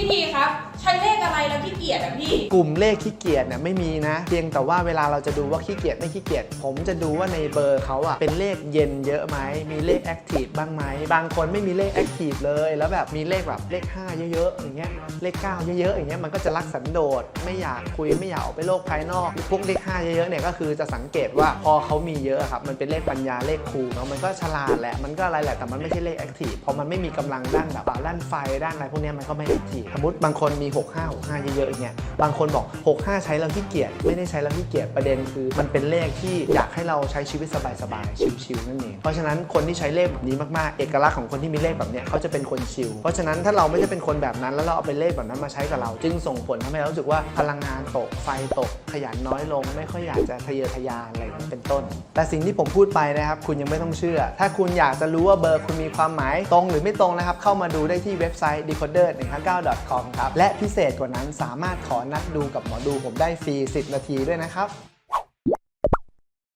พี่ทีครับ ใช้เลขอะไรแล้วขี้เกียจอะพี่ กลุ่มเลขขี้เกียจเนี่ยไม่มีนะ เพียงแต่ว่าเวลาเราจะดูว่าขี้เกียจไม่ขี้เกียจผมจะดูว่าในเบอร์เขาอะเป็นเลขเย็นเยอะไหมมีเลขแอคทีฟบ้างไหมบางคนไม่มีเลขแอคทีฟเลย แล้วแบบมีเลขแบบเลข 5 เยอะๆอย่างเงี้ยเลข 9 เยอะๆอย่างเงี้ยมันก็จะรักสันโดษไม่อยากคุยไม่อยากออกไปโลกภายนอกพวกเลข 5 เยอะๆเนี่ยก็คือจะสังเกตว่าพอเขามีเยอะครับมันเป็นเลขปัญญาเลขครูเนาะมันก็ฉลาดแหละมันก็อะไรแหละแต่มันไม่ใช่เลขแอคทีฟพอมันไม่มีกำลังด้านแบบด้านไฟด้านอะไรพวกเนี้ยมันก็ไม่แอคทีฟสมมติบางคนมี65 65 เยอะๆอย่างเงี้ยบางคนบอก 65 ใช้แล้วขี้เกียจไม่ได้ใช้แล้วขี้เกียจประเด็นคือ มันเป็นเลขที่อยากให้เราใช้ชีวิตสบายๆชิลๆนั่นเองเพราะฉะนั้นคนที่ใช้เลขแบบนี้มากๆ เอกลักษณ์ของคนที่มีเลขแบบเนี้ยเขาจะเป็นคนชิลเพราะฉะนั้นถ้าเราไม่ได้เป็นคนแบบนั้น แล้วเราเอาเป็นเลขแบบนั้นมาใช้กับเรา จึงส่งผลทำให้เรารู้สึกว่าพลังงานตกไฟตกขยันน้อยลง ไม่ค่อยอยากจะทะเยอทะยานอะไรอย่างนี้เป็นต้น แต่สิ่งที่ผมพูดไปนะครับคุณยังไม่ต้องเชื่อ ถ้าคุณอยากจะรู้ว่าเบอร์คุณมีความหมายตรงหรือไม่ตรงนะครับเข้ามาดูได้ที่เว็บไซต์ decoder 159 com ครับและพิเศษกว่านั้นสามารถขอนัดดูกับหมอดูผมได้ฟรี 10 นาทีด้วยนะครับ